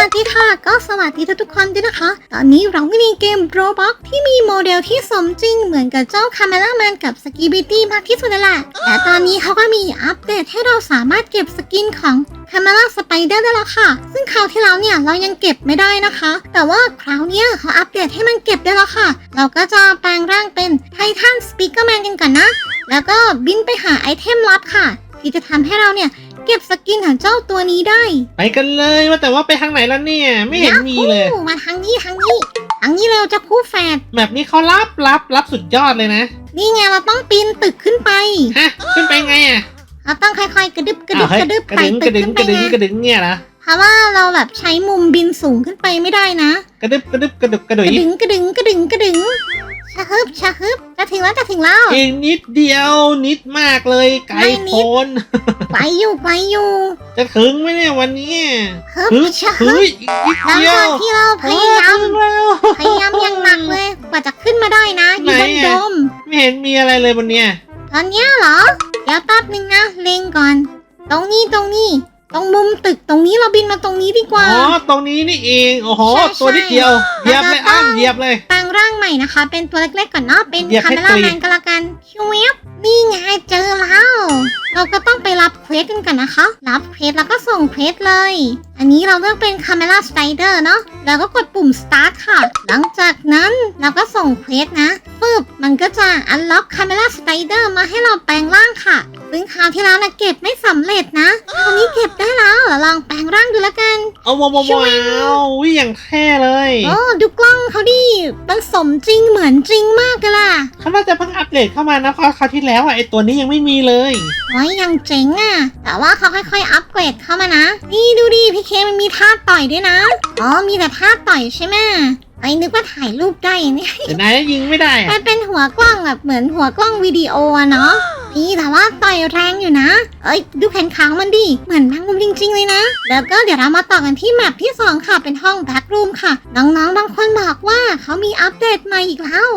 วัสดีค่ะ ก็สวัสดีทุกคนด้วยนะคะ ตอนนี้เราก็มีเกม Roblox ที่มีโมเดลที่สมจริงเหมือนกับเจ้าคาเมล่าแมนกับสกีบิตี้มากที่สุดเลยแหละและตอนนี้เขาก็มีอัปเดตให้เราสามารถเก็บสกินของคาเมล่าสไปเดอร์ได้แล้วค่ะ ซึ่งคราวที่แล้วเนี่ยเรายังเก็บไม่ได้นะคะ แต่ว่าคราวนี้เขาอัปเดตให้มันเก็บได้แล้วค่ะ เราก็จะแปลงร่างเป็นไททันสปีกเกอร์แมนกันก่อนนะ แล้วก็บินไปหาไอเทมลับค่ะ ที่จะทำให้เราเนี่ย เก็บสกินของเจ้าตัวนี้ได้ไปกันเลยว่าแต่ว่าไปทางไหนแล้วเนี่ย ไม่เห็นมีเลยาหูมาทางนี้ทางนี้ทางนี้เร็วจะคู่แฝดแบบนี้เขารับรับรับสุดยอดเลยนะ นี่ไงเราต้องปีนตึกขึ้นไปฮะขึ้นไปไงอะเราต้องค่อยๆกระดึบกระดึบอ้าวเฮ้ยกระดึบกระไต่ดึงกตึระกดึงขึ้นกไประดึงไงกระดึงเนี่ยนะเพราะว่าเราแบบใช้มุมบินสูงขึ้นไปไม่ได้นะ กระดึบกระดึบกระดึบกระดุกยระดึงกระดึงกระดึงกระดึง ชะฮึบชะฮึบจะถึงแล้วจะถึงแล้ว อีกนิดเดียวนิดมากเลยไกลไม่นิดโพ้นไปอยู่ไปอยู่ จะถึงไหมเนี่ยวันนี้ฮึบฮึบชะฮึเฮ้บยอีกนิดหลังเดียจาวกที่เราพยายามถึงแล้วพยายามอย่างหนักเลยกว่าจะขึ้นมาได้นะอยู่บนไหนอะโดมไม่เห็นมีอะไรเลยบนเนี้ยตอนเนี้ยเหรอ เดี๋ยวแป๊บหนึ่งนะเล็งก่อน ตรงนี้ตรงนี้ ตรงมุมตึกตรงนี้เราบินมาตรงนี้ดีกอ๋ว่า อตรงนี้นี่เองโอ้โหใช่ตัวนิดเดียวใช่เหยียบเลยแล้วก็อ้ามเหยียบเลย แปลงร่างใหม่นะคะ เป็นตัวเล็กๆก่อนเนาะ เป็นเหยียบคาให้เมล่าตุยแมนก็แล้วกันชิวบนี่ไงเจอแล้ว เราก็ต้องไปรับเควสกันก่อนนะคะ รับเควสแล้วก็ส่งเควสเลย อันนี้เราเลือกเป็นคาเมล่าสไ i เดอร์เนาะ แล้วก็กดปุ่ม start ค่ะ หลังจากนั้นเราก็ส่งเควสนะปึ๊บ มันก็จะ unlock คาเมล่าสไ i เดอร์มาให้เราแปลงร่างค่ะ ซึ่งคราวที่แล้วนะเก็บไม่สำเร็จนะ คราวนี้เก็บได้แล้วเราลองแปลงร่างดูแล้วกัน เอาว้าวว้าวว้าววิอย่างเท่เลยโอ้ดูกล้องเขาดิ มันสมจริงเหมือนจริงมากเลยล่ะเขาน่าจะเพิ่งอัปเดตเข้ามานะเพราะคราวที่แล้วอะไอตัวนี้ยังไม่มีเลยโอ้ยยังเจ๋งอะแต่ว่าเขาค่อยๆ อัปเกรดเข้ามานะ นี่ดูดิพี่เคมันมีท่าต่อยด้วยนะ อ๋อ มีแต่ท่าต่อยใช่ไหมไอ้นึกว่าถ่ายรูปได้เนี่ยแต่นายยิงไม่ได้อะมันเป็นหัวกล้องแบบเหมือนหัวกล้องวิดีโออะเนาะ นี่แต่ว่าต่อยแรงอยู่นะ เอ้ยดูแผ่นขางมันดิ เหมือนแมงมุมจริง ๆ เลยนะ แล้วก็เดี๋ยวเรามาต่อกันที่แมปที่สองค่ะ เป็นห้องแบ็กรูมค่ะ น้องๆ บางคนบอกว่าเขามีอัปเดตใหม่อีกแล้ว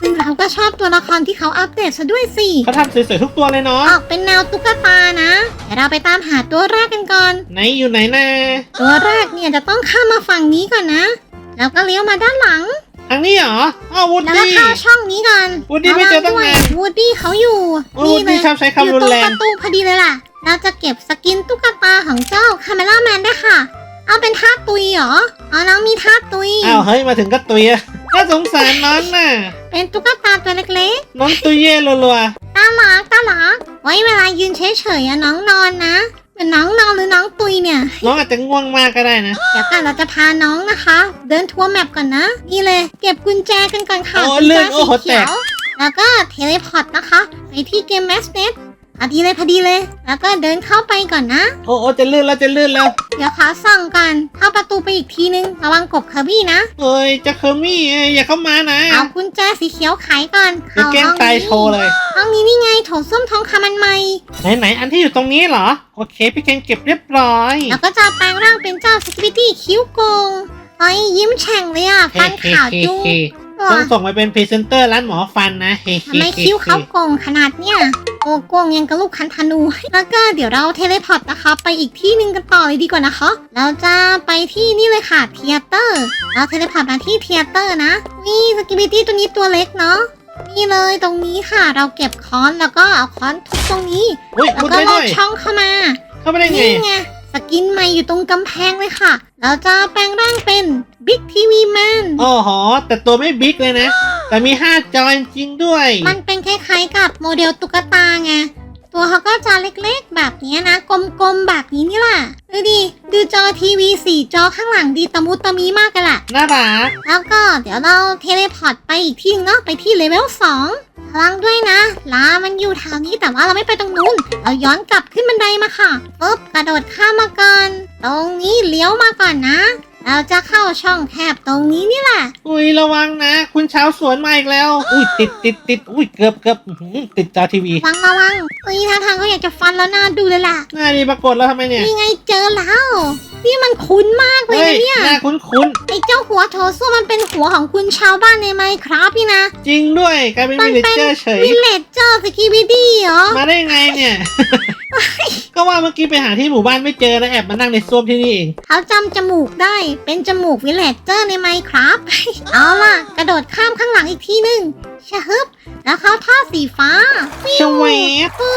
ซึ่งเราก็ชอบตัวละครที่เขาอัปเดตซะด้วยสิ เขาทำสวยๆทุกตัวเลยเนาะ ออกเป็นแนวตุ๊กตานะ เดี๋ยวเราไปตามหาตัวแรกกันก่อน ไหนอยู่ไหนนะตัวแรกเนี่ยจะต้องข้ามมาฝั่งนี้ก่อนนะ แล้วก็เลี้ยวมาด้านหลัง ทางนี้เหรออ้าววูดแล้วก็ดี้ เข้าช่องนี้ก่อนวูดดี้ไม่เจอตั้งนาน วูดดี้เขาอยู่โอ้วูดดี้ชอบใช้อคำยู่รุนตรงแรปง ระตูพอดีเลยล่ะ เราจะเก็บสกินตุ๊กตาของเจ้าคาเมล่าแมนได้ค่ะ เอาเป็นท่าตุยเหรออ๋อน้องมีท่าตุย อ้าว เฮ้ย มาถึงก็ตุยอะน่าสงสารน้องน่ะ เป็นตุ๊กตาตัวเล็กน้องตุยเย่รัวๆตาหลักตาหลักไว้เวลายืนเฉยๆอะน้องนอนนะ เหมือนน้องนอนหรือน้องตุยเนี่ยๆน้องอาจจะง่วงมากก็ได้นะ เดี๋ยวกันเราจะพาน้องนะคะ เดินทัวร์แมปก่อนนะ นี่เลย เก็บกุญแจกันก่อนค่ะโอ้กุญเลื่แจอนโอ้สีโหแตเขียก ว แล้วก็เทเลพอร์ตนะคะ ไปที่เกมแมสเน็ต พอดีเลยพอดีเลย แล้วก็เดินเข้าไปก่อนนะ โอ้โอ้จะลื่นแล้วจะลื่นแล้ว เดี๋ยวขอส่องก่อนเข้าประตูไปอีกทีนึง ระวังกบเคอร์บี้นะ เอ้ยจะเคอร์มี่เอ้ยอย่าเข้ามานะเอากุญแจสีเขียวไขก่อนเดี๋ยวแกล้งห้องตายนี้โชว์เลย ห้องนี้นี่ไงโถส้วมทองคำมันใหม่ ไหนไหนๆอันที่อยู่ตรงนี้เหรอ โอเค พี่เคนเก็บเรียบร้อย แล้วก็จะแปลงร่างเป็นเจ้าสกิบิตี้คิ้วโกงเฮ้ยยิ้มแฉ่งเลยอะฟันขาวจุ้งเฮ้ๆต้องส่งไปเป็นพรีเซนเตอร์ร้านหมอฟันนะเฮ้ทำไมคิ้วเขาโกงขนาดเนี้ย โอ้โกงยังกับลูกคันธนู แล้วก็เดี๋ยวเราเทเลพอร์ตนะคะ ไปอีกที่หนึ่งกันต่อเลยดีกว่านะคะเราจะไปที่นี่เลยค่ะเทียเตอร์เราเทเลพอร์ตมาที่เทียเตอร์นะนี่สกิบิตี้ตัวนี้ตัวเล็กเนาะนี่เลยตรงนี้ค่ะเราเก็บค้อนแล้วก็เอาค้อนทุบตรงนี้อุ้ยแล้วมุดก็ได้ลด้อวดยช่องเข้ามาเข้าไปได้ไงนี่ไงสกินใหม่อยู่ตรงกำแพงเลยค่ะ เราจะแปลงร่างเป็นบิ๊กทีวีแมนโอ้โหแต่ตัวไม่บิ๊กเลยนะ แต่มีห้าจอจริงๆด้วย มันเป็นคล้ายๆกับโม เดลตุ๊กตาไง ตัวเขาก็จะเล็กๆ แบบนี้นะ กลมๆ แบบนี้นี่แหละดูดิ ดูจอทีวีสี่จอข้างหลังดีตะมุตะมีมากกันแหละน่ารัก แล้วก็เดี๋ยวเราเทเลพอร์ตไปอีกที่นึงเนาะไปที่เลเวล2ระวังด้วยนะลามันอยู่แถวนี้แต่ว่าเราไม่ไปตรงนู้น เราย้อนกลับขึ้นบันไดมาค่ะปุ๊บกระโดดข้ามมาก่อน ตรงนี้เลี้ยวมาก่อนนะ เราจะเข้าช่องแคบตรงนี้นี่แหละอุ้ยระวังนะ คุณชาวสวนมาอีกแล้ว อุ้ยติดติดติดอุ้ยเกือบเกือบอื้อหือติดจอทีวีระวังระวังเอ้ยท่าทางเขาอยากจะฟันแล้วน่าดูเลยล่ะหน้าดีปรากฏแล้วทำไมเนี่ย นี่ไงเจอแล้ว นี่มันคุ้นมากเลยเฮ้ยนะเนี่ย หน้าคุ้นคุ้นไอ้เจ้าหัวโถส้วมมันเป็นหัวของคุณชาวบ้านในไมครับนี่นะ ๆจริงด้วยกลายเป็นมัวิลเลจเจอร์เฉย วิลเลจเจอร์สกีบิดี้เหรอมาได้ไงเนี่ยเอ ก็ว่าเมื่อกี้ไปหาที่หมู่บ้านไม่เจอแล้วแอบมานั่งในส้วมที่นี่เองเขาจำจมูกได้ เป็นจมูกวิลเลจเจอร์ในไมครับ เอาล่ะ กระโดดข้ามข้างหลังอีกทีหนึ่งชะฮึบ แล้วเข้าท่อสีฟ้าชวบฟู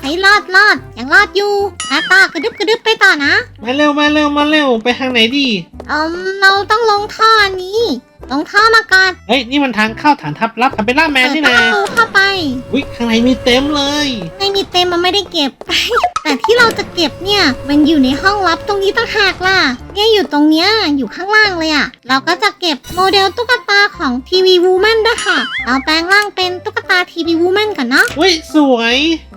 ให้รอดรอดยังรอดอยู่อาต่อกระดึบกระดึบไปต่อนะ มาเร็วมาเร็วมาเร็วไปทางไหนดี เอมเราต้องลงท่ออัน นี้ลงท่อมาก่อนเฮ้ยนี่มันทางเข้าฐานทัพลับทำเป็นล่าแมนเปิดนี่ปนะระตูเข้าไปวิข้างในมีเต็มเลย ไม่มีเต็มมันไม่ได้เก็บ แต่ที่เราจะเก็บเนี่ย มันอยู่ในห้องลับตรงนี้ต่างหากล่ะ เนี่ยอยู่ตรงเนี้ยอยู่ข้างล่างเลยอะเราก็จะเก็บโมเดลตุ๊กตาของทีวีวูแมนด้วยค่ะ เราแปลงร่างเป็นตุ๊กตาทีวีวูแมนก่อนเนาะวิสวย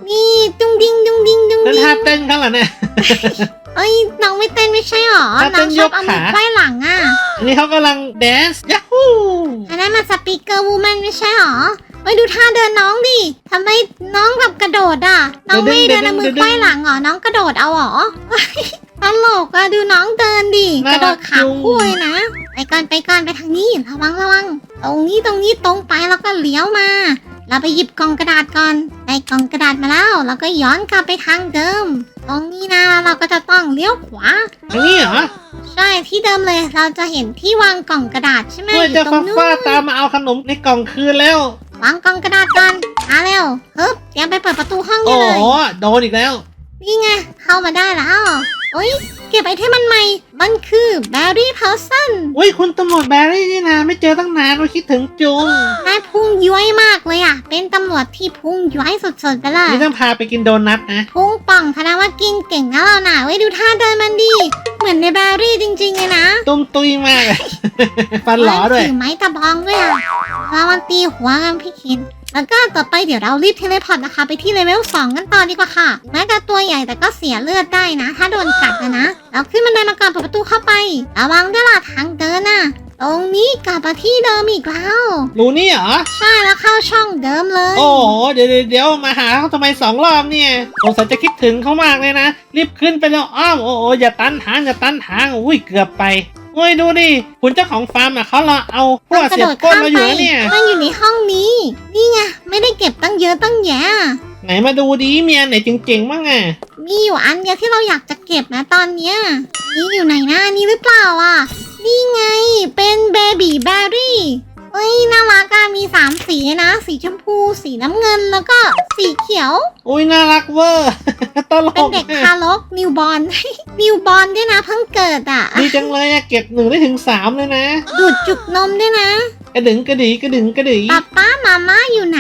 นี่ดุงดิงดุงดิงดุงนั่นดิงท่าเต้นเขาเหรอเนี่ย เอ้ยน้องไม่เต้นไม่ใช่หรอถ้าเต้น้อนงชอบเอามือยกขา ไขว้หลังอะอันนี้เขากำลังแดนซ์ยัฮูอันนั้นมันสปีกเกอร์วูแมนไม่ใช่หรอเฮ้ยดูท่าเดินน้องดิทำไมน้องแบบกระโดดอะ น้องไม่เดินเอามือไขว้หลังเหรอน้องกระโดดเอาเหรอ ตลกอะดูน้องเดินดิกระโดดขาคู่เลยนะ ไปก่อนไปก่อนไปทางนี้ระวังระวังตรงนี้ตรงนี้ตรงไปแล้วก็เลี้ยวมา เราไปหยิบกล่องกระดาษก่อนได้กล่องกระดาษมาแล้วแล้วก็ย้อนกลับไปทางเดิม ตรงนี้นะเราก็จะต้อง เลี้ยวขวาทางนี้เหรอใช่ที่เดิมเลย เราจะเห็นที่วางกล่องกระดาษใช่ไหมเพื่ออจะยู่ตรฟ้างนู้นฟ้าตามมาเอาขนมในกล่องคืนแล้ว วางกล่องกระดาษกันมาเร็วฮึบเตรียมไปเปิดประตูห้องโอ้ได้เลยโหโดนอีกแล้ว นี่ไงเข้ามาได้แล้ว โอ้ยเก็บไอเทมมันใหม่ มันคือแบรี่เพอร์ซันอุ้ยคุณตำรวจแบรี่นี่นะไม่เจอตั้งนานว่าคิดถึงจุงนายพุ่งย้อยมากเลยอะ เป็นตำรวจที่พุ่งย้อยสุดๆไปเลยนี่ต้องพาไปกินโดนัทนะพุ่งป่องแสดงว่ากินเก่งนะเราหน่ะไว้ยดูท่าเดินมันดี เหมือนในแบรี่จริงๆเลยนะตุ้มตุยมาก ฟันหลอด้วยถือไม้ตะบองด้วยอะเรามันตีหัวกันพี่คิน แล้วก็ต่อไปเดี๋ยวเรารีบเทเลพอร์ตนะคะ ไปที่เลเวล2กันต่อดีกว่าค่ะ แม้จะตัวใหญ่แต่ก็เสียเลือดได้นะ ถ้าโดนกัดนะนะ เราขึ้นบันไดมาก่อนเปิดประตูเข้าไประวังด้วยล่ะทางเดินน่ะตรงนี้กลับมาที่เดิมอีกแล้วรู้นี่เหรอ ใช่แล้วเข้าช่องเดิมเลย โอ้โหเดี๋ยวเดี๋ยวเดี๋ยวมาหาเขาทำไมสองรอบเนี่ยสงสัยจะคิดถึงเขามากเลยนะ รีบขึ้นไปแล้วอ้อมโอ้โหอย่าตันทางอย่าตันทางอุ้ยเกือบไป โอ้ยดูดิคุณเจ้าของฟาร์มอะเขารอเอาพวกกระเสียโดบดก้นข้ามมาอไปยู่แล้วเนี่ยมันอยู่ในห้องนี้ นี่ไงไม่ได้เก็บตั้งเยอะตั้งแยะไหนมาดูดิเมียไหนจริงๆบ้างอะมีอยู่อันเดียวที่เราอยากจะเก็บนะตอนเนี้ยนี่อยู่ไหนนะอันนี้หรือเปล่าอะนี่ไงเป็นเบบี้แบรี่ เฮ้ยน่ารักอะมีสามสีนะ สีชมพู สีน้ำเงินแล้วก็สีเขียว อุ้ยน่ารักเวอร์ ตลเป็นกเด็กอะทารกนิวบอล นิวบอลด้วยนะเพิ่งเกิดอะ ดีจังเลยอะเก็บหนึ่งได้ถึงสามเลยนะ ดูดจุกนมด้วยนะ กระดึงกระดีกระดึงกระดีป้าป้ามาม่าอยู่ไหน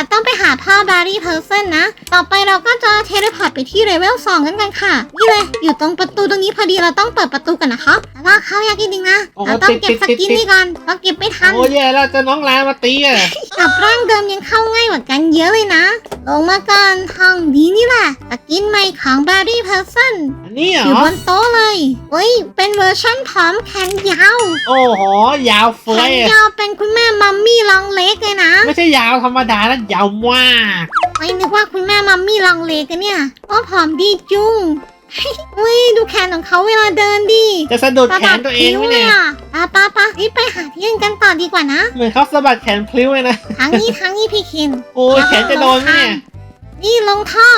เราต้องไปหาพ่อแบรี่เพอร์เซนนะ ต่อไปเราก็จะเทเลพอร์ตไปที่เลเวล2กันกันค่ะ นี่เลย อยู่ตรงประตูตรงนี้พอดีเราต้องเปิดประตูกันนะคะแต่ว่าเขาอยากกินจริงนะเราต้องเก็บสกินนี่ก่อนเราเก็บไม่ทัน โอ้ยแย่แล้วเจะน้องลามาตีอะกับร่างเดิมยังเข้าง่ายกว่ากันเยอะเลยนะ ลงมาก่อนห้องนี้นี่แหละสกินใหม่ของแบรี่เพอร์เซนอันนี้เหรอยู่อ บนโต๊ะเลยเฮ้ย เป็นเวอร์ชั่นพร้อมแขนยาว โอ้โห ยาวเฟ้แขยนอะยาวเป็นคุณแม่มัมมี่ลองเล็กเลยนะ ไม่ใช่ยาวธรรมดานะยาวมากไม่นึกว่าคุณแม่มัมมี่ลองเล็กกันเนี่ยว่าผอมดีจุงเฮ้ยดูแขนของเขาเวลาเดินดิจะสะดุดแขนตัวเองไหมเลเนี่ยยอะป้าป้าป้ารีบไปหาที่อื่นกันต่อดีกว่านะ เหมือนเขาสะบัดแขนพลิ้วเลยนะทางนี้ทางนี้พี่เคนโอ้ยแขนจะโดนไหมเนี่ยนี่ลงท่อ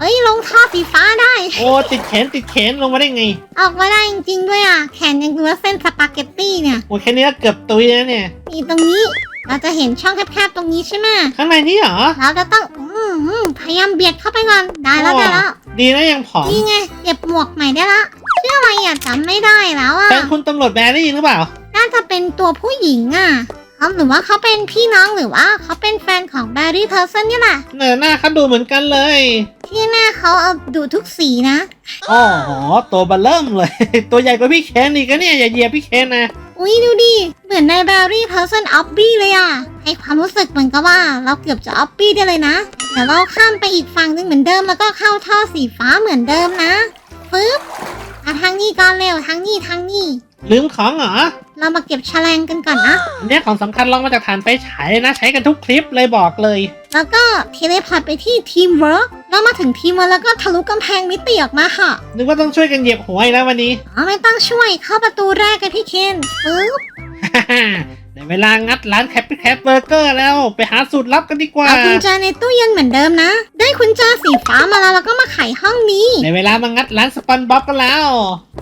เอ้ยลงท่อสีฟ้าได้ โอ้ติดแขนติดแขนลงมาได้ไง ออกมาได้จริงๆด้วยอะ แขนยังดูว่าเส้นสปาเกตตี้เนี่ย โอ้ยแค่นี้ก็เกือบตุยแล้วเนี่ยนี่ตรงนี้ เราจะเห็นช่องแคบๆตรงนี้ใช่ไหมข้างในนี่เหรอ เราจะต้องอืมอืมพยายามเบียดเข้าไปก่อน ได้แล้วอ๋อได้แล้ว ดีนะยังผอมนี่ไงเก็บหมวกใหม่ได้ละชื่ออะไรอะจำไม่ได้แล้วอะ เป็นคุณตำรวจแบรี่หรือเปล่า น่าจะเป็นตัวผู้หญิงอะเขาหรือว่าเขาเป็นพี่น้องหรือว่าเขาเป็นแฟนของแบรี่เพอร์ซันนี่แหละเนอหน้าเขาดูเหมือนกันเลย ที่หน้าเขาเอาดูทุกสีนะโอ้โหตัวเบลเริ่มเลย ตัวใหญ่กว่าพี่เคนอีกนะเนี่ยอย่าเหยียบพี่เคนนะ อุ้ยดูดิ เหมือนในแบรี่เพอร์ซันออฟบี้เลยอะให้ความรู้สึกเหมือนกับว่าเราเกือบจะออฟบี้ได้เลยนะ เดี๋ยวเราข้ามไปอีกฝั่งหนึ่งเหมือนเดิมแล้วก็เข้าท่อสีฟ้าเหมือนเดิมนะฟึบมาทางนี้ก่อนเร็วทางนี้ทางนี้ ลืมของเหรอเรามาเก็บแฉลงกันก่อนนะ อันเนี้ยของสำคัญลองมาจากฐานไฟฉายเลยนะ ใช้กันทุกคลิปเลยบอกเลย แล้วก็เทเลพอร์ตไปที่ทีมเวิร์ก แล้วมาถึงทีมเวิร์กแล้วก็ทะลุกำแพงมิติออกมาค่ะ นึกว่าต้องช่วยกันเหยียบหัวอีกแล้ววันนี้ อ๋อไม่ต้องช่วยเข้าประตูแรกกันพี่เคนปึ๊บ ในเวลางัดร้านแคปปี้แคปเบอร์เกอร์แล้ว ไปหาสูตรลับกันดีกว่า เอากุญแจในตู้เย็นเหมือนเดิมนะ ได้กุญแจสีฟ้ามาแล้วแล้วก็มาไขห้องนี้ ในเวลามางัดร้านสปันบ๊อบกันแล้ว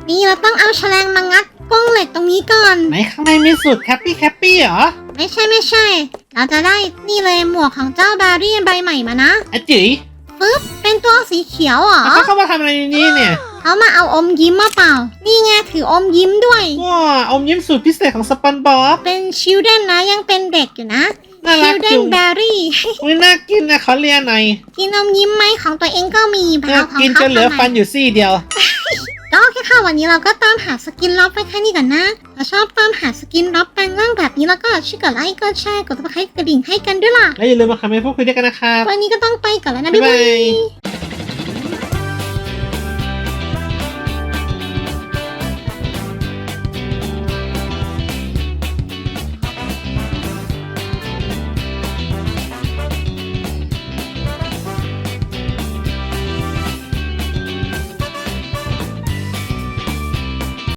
นี่เราต้องเอาแฉลงมางัดกรงเหล็กตรงนี้ก่อน ไหนข้างในมีสูตรแคปปี้แคปปี้เหรอ ไม่ใช่ไม่ใช่ เราจะได้นี่เลยหมวกของเจ้าบารี่ใบใหม่มานะอะจิ๋ย ฟึบเป็นตัวสีเขียวเหรอ แล้วเขาเข้ามาทำอะไรในนี้เนี่ยเขามาเอาอมยิ้มมาเปล่า นี่ไงถืออมยิ้มด้วย ว้าอมยิ้มสูตรพิเศษของสปันบ๊อบเป็นชิลเดนนะยังเป็นเด็กอยู่นะน่าชิรักลเดจุนงแบรี่ อุ้ยน่ากินนะขอเลียหน่อยกินอมยิ้มไหมของตัวเองก็มีไปน่าเอาของกินเขาจนเหลือทำไมฟันอยู่ซี่เดียว ก็โอเคค่ะวันนี้เราก็ตามหาสกินลับไปแค่นี้ก่อนนะถ้าชอบตามหาสกินลับแปลงร่างแบบนี้แล้วก็ช่วยกดไลค์กดแชร์กดติดตามกระดิ่งให้กันด้วยล่ะ แล้วอย่าลืมมาคอมเมนต์พูดคุยด้วยกันนะครับวันนี้ก็ต้องไปก่อนแล้วนะบ๊าบ๊ายยบาบายย